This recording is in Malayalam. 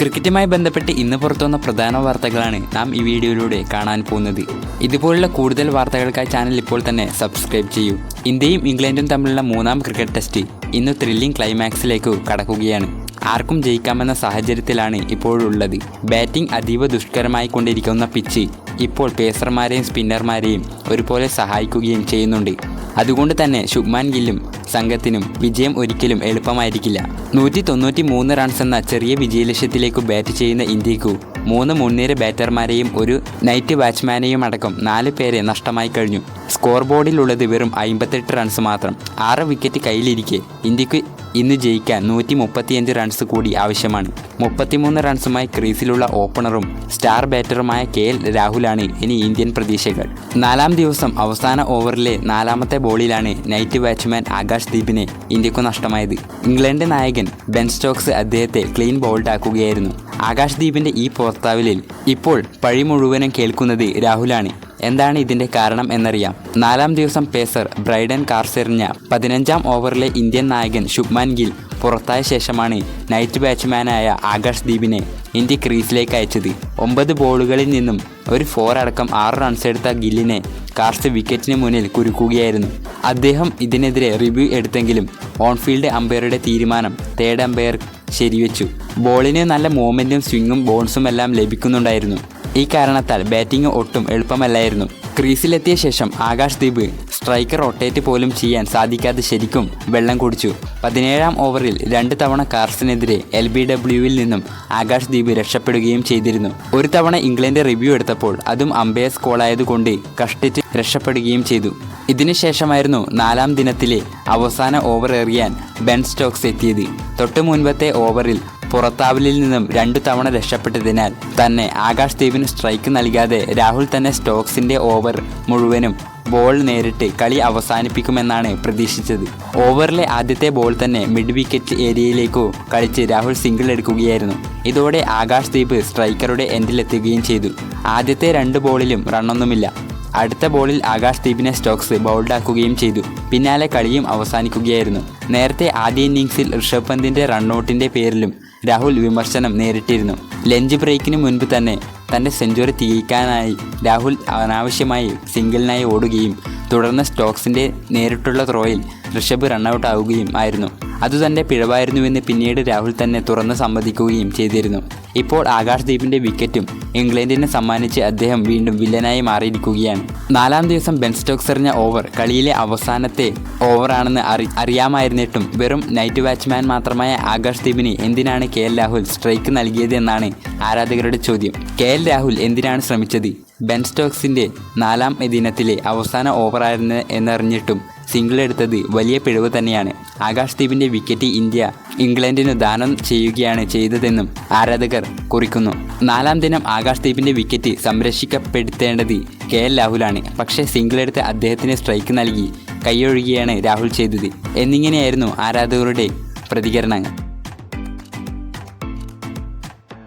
ക്രിക്കറ്റുമായി ബന്ധപ്പെട്ട് ഇന്ന് പുറത്തുവന്ന പ്രധാന വാർത്തകളാണ് നാം ഈ വീഡിയോയിലൂടെ കാണാൻ പോകുന്നത്. ഇതുപോലുള്ള കൂടുതൽ വാർത്തകൾക്കായി ചാനൽ ഇപ്പോൾ തന്നെ സബ്സ്ക്രൈബ് ചെയ്യൂ. ഇന്ത്യയും ഇംഗ്ലണ്ടും തമ്മിലുള്ള മൂന്നാം ക്രിക്കറ്റ് ടെസ്റ്റ് ഇന്ന് ത്രില്ലിംഗ് ക്ലൈമാക്സിലേക്ക് കടക്കുകയാണ്. ആർക്കും ജയിക്കാമെന്ന സാഹചര്യത്തിലാണ് ഇപ്പോഴുള്ളത്. ബാറ്റിംഗ് അതീവ ദുഷ്കരമായി കൊണ്ടിരിക്കുന്ന പിച്ച് ഇപ്പോൾ പേസർമാരെയും സ്പിന്നർമാരെയും ഒരുപോലെ സഹായിക്കുകയും ചെയ്യുന്നുണ്ട്. അതുകൊണ്ട് തന്നെ ശുഭ്മാൻ ഗില്ലും സംഘത്തിനും വിജയം ഒരിക്കലും എളുപ്പമായിരിക്കില്ല. നൂറ്റി തൊണ്ണൂറ്റി മൂന്ന് റൺസ് എന്ന ചെറിയ വിജയലക്ഷ്യത്തിലേക്ക് ബാറ്റ് ചെയ്യുന്ന ഇന്ത്യക്കു മൂന്ന് മുൻനിര ബാറ്റർമാരെയും ഒരു നൈറ്റ് ബാറ്റ്സ്മാനെയും അടക്കം നാല് പേരെ നഷ്ടമായി കഴിഞ്ഞു. സ്കോർ ബോർഡിലുള്ളത് വെറും അമ്പത്തെട്ട് റൺസ് മാത്രം. ആറ് വിക്കറ്റ് കയ്യിലിരിക്കെ. ഇന്ത്യയ്ക്ക് ഇന്ന് ജയിക്കാൻ നൂറ്റി മുപ്പത്തിയഞ്ച് റൺസ് കൂടി ആവശ്യമാണ്. മുപ്പത്തിമൂന്ന് റൺസുമായി ക്രീസിലുള്ള ഓപ്പണറും സ്റ്റാർ ബാറ്ററുമായ കെ എൽ രാഹുലാണ് ഇനി ഇന്ത്യൻ പ്രതീക്ഷകൾ. നാലാം ദിവസം അവസാന ഓവറിലെ നാലാമത്തെ ബോളിലാണ് നൈറ്റ് ബാറ്റ്സ്മാൻ ആകാശ് ദീപിനെ ഇന്ത്യക്കു നഷ്ടമായത്. ഇംഗ്ലണ്ട് നായകൻ ബെൻ സ്റ്റോക്സ് അദ്ദേഹത്തെ ക്ലീൻ ബോൾഡാക്കുകയായിരുന്നു. ആകാശ് ദീപിന്റെ ഈ പുറത്താവലിൽ ഇപ്പോൾ പഴി മുഴുവനും കേൾക്കുന്നത് രാഹുലാണ്. എന്താണ് ഇതിന്റെ കാരണം എന്നറിയാം. നാലാം ദിവസം പേസർ ബ്രൈഡൻ കാർസെറിഞ്ഞ പതിനഞ്ചാം ഓവറിലെ ഇന്ത്യൻ നായകൻ ശുഭ്മാൻ ഗിൽ പുറത്തായ ശേഷമാണ് നൈറ്റ് ബാറ്റ്സ്മാനായ ആകാശ് ദീപിനെ ഇന്ത്യ ക്രീസിലേക്ക് അയച്ചത്. ഒമ്പത് ബോളുകളിൽ നിന്നും ഒരു ഫോർ അടക്കം ആറ് റൺസ് എടുത്ത ഗില്ലിനെ കാർസ് വിക്കറ്റിന് മുന്നിൽ കുരുക്കുകയായിരുന്നു. അദ്ദേഹം ഇതിനെതിരെ റിവ്യൂ എടുത്തെങ്കിലും ഓൺഫീൽഡ് അമ്പയറുടെ തീരുമാനം തേർഡ് അമ്പയർ ശരിവെച്ചു. ബോളിന് നല്ല മൂവ്മെന്റും സ്വിങ്ങും ബോൺസും എല്ലാം ലഭിക്കുന്നുണ്ടായിരുന്നു. ഈ കാരണത്താൽ ബാറ്റിംഗ് ഒട്ടും എളുപ്പമല്ലായിരുന്നു. ക്രീസിലെത്തിയ ശേഷം ആകാശ് ദീപ് സ്ട്രൈക്കർ റൊട്ടേറ്റ് പോലും ചെയ്യാൻ സാധിക്കാതെ ശരിക്കും വെള്ളം കുടിച്ചു. പതിനേഴാം ഓവറിൽ രണ്ട് തവണ കാർസിനെതിരെ എൽ ബി ഡബ്ല്യുവിൽ നിന്നും ആകാശ് ദീപ് രക്ഷപ്പെടുകയും ചെയ്തിരുന്നു. ഒരു തവണ ഇംഗ്ലണ്ട് റിവ്യൂ എടുത്തപ്പോൾ അതും അമ്പയസ് കോളായതുകൊണ്ട് കഷ്ടിച്ച് രക്ഷപ്പെടുകയും ചെയ്തു. ഇതിനുശേഷമായിരുന്നു നാലാം ദിനത്തിലെ അവസാന ഓവർ എറിയാൻ ബെൻ സ്റ്റോക്സ് എത്തിയത്. തൊട്ടു മുൻപത്തെ ഓവറിൽ പുറത്താവലിൽ നിന്നും രണ്ടു തവണ രക്ഷപ്പെട്ടതിനാൽ തന്നെ ആകാശ് ദീപിന് സ്ട്രൈക്ക് നൽകാതെ രാഹുൽ തന്നെ സ്റ്റോക്സിന്റെ ഓവർ മുഴുവനും ബോൾ നേരിട്ട് കളി അവസാനിപ്പിക്കുമെന്നാണ് പ്രതീക്ഷിച്ചത്. ഓവറിലെ ആദ്യത്തെ ബോൾ തന്നെ മിഡ് വിക്കറ്റ് ഏരിയയിലേക്കു കളിച്ച് രാഹുൽ സിംഗിൾ എടുക്കുകയായിരുന്നു. ഇതോടെ ആകാശ് ദീപ് സ്ട്രൈക്കറുടെ എൻഡിലെത്തുകയും ചെയ്തു. ആദ്യത്തെ രണ്ട് ബോളിലും റണ്ണൊന്നുമില്ല അടുത്ത ബോളിൽ ആകാശ് ദീപിനെ സ്റ്റോക്സ് ബൗൾഡാക്കുകയും ചെയ്തു. പിന്നാലെ കളിയും അവസാനിക്കുകയായിരുന്നു. നേരത്തെ ആദ്യ ഇന്നിങ്സിൽ ഋഷഭ് പന്തിന്റെ റണ്ണൌട്ടിന്റെ പേരിലും രാഹുൽ വിമർശനം നേരിട്ടിരുന്നു. ലഞ്ച് ബ്രേക്കിന് മുൻപ് തന്നെ തന്റെ സെഞ്ചുറി തികയ്ക്കാനായി രാഹുൽ അനാവശ്യമായി സിംഗിളിനായി ഓടുകയും തുടർന്ന് സ്റ്റോക്സിന്റെ നേരിട്ടുള്ള ത്രോയിൽ ഋഷഭ് റണ്ണൌട്ട് ആവുകയും ആയിരുന്നു. അത് തന്റെ പിഴവായിരുന്നുവെന്ന് പിന്നീട് രാഹുൽ തന്നെ തുറന്ന് സമ്മതിക്കുകയും ചെയ്തിരുന്നു. ഇപ്പോൾ ആകാശ് ദീപിന്റെ വിക്കറ്റും ഇംഗ്ലണ്ടിനെ സമ്മാനിച്ച് അദ്ദേഹം വീണ്ടും വില്ലനായി മാറിയിരിക്കുകയാണ്. നാലാം ദിവസം ബെൻ സ്റ്റോക്സ് എറിഞ്ഞ ഓവർ കളിയിലെ അവസാനത്തെ ഓവറാണെന്ന് അറി അറിയാമായിരുന്നിട്ടും വെറും നൈറ്റ് ബാറ്റ്സ്മാൻ മാത്രമായ ആകാശ് ദീപിന് എന്തിനാണ് കെ എൽ രാഹുൽ സ്ട്രൈക്ക് നൽകിയത് എന്നാണ് ആരാധകരുടെ ചോദ്യം. കെ എൽ രാഹുൽ എന്തിനാണ് ശ്രമിച്ചത്? ബെൻ സ്റ്റോക്സിന്റെ നാലാം ദിനത്തിലെ അവസാന ഓവറായിരുന്നു എന്നറിഞ്ഞിട്ടും സിംഗിൾ എടുത്തത് വലിയ പിഴവ് തന്നെയാണ്. ആകാശ് ദീപിന്റെ വിക്കറ്റ് ഇന്ത്യ ഇംഗ്ലണ്ടിനു ദാനം ചെയ്യുകയാണ് ചെയ്തതെന്നും ആരാധകർ കുറിക്കുന്നു. നാലാം ദിനം ആകാശ് ദീപിന്റെ വിക്കറ്റ് സംരക്ഷിക്കപ്പെടുത്തേണ്ടത് കെ എൽ രാഹുലാണ്. പക്ഷേ സിംഗിൾ എടുത്ത് അദ്ദേഹത്തിന് സ്ട്രൈക്ക് നൽകി കൈയൊഴുകിയാണ് രാഹുൽ ചെയ്തത്. എന്നിങ്ങനെയായിരുന്നു ആരാധകരുടെ പ്രതികരണങ്ങൾ.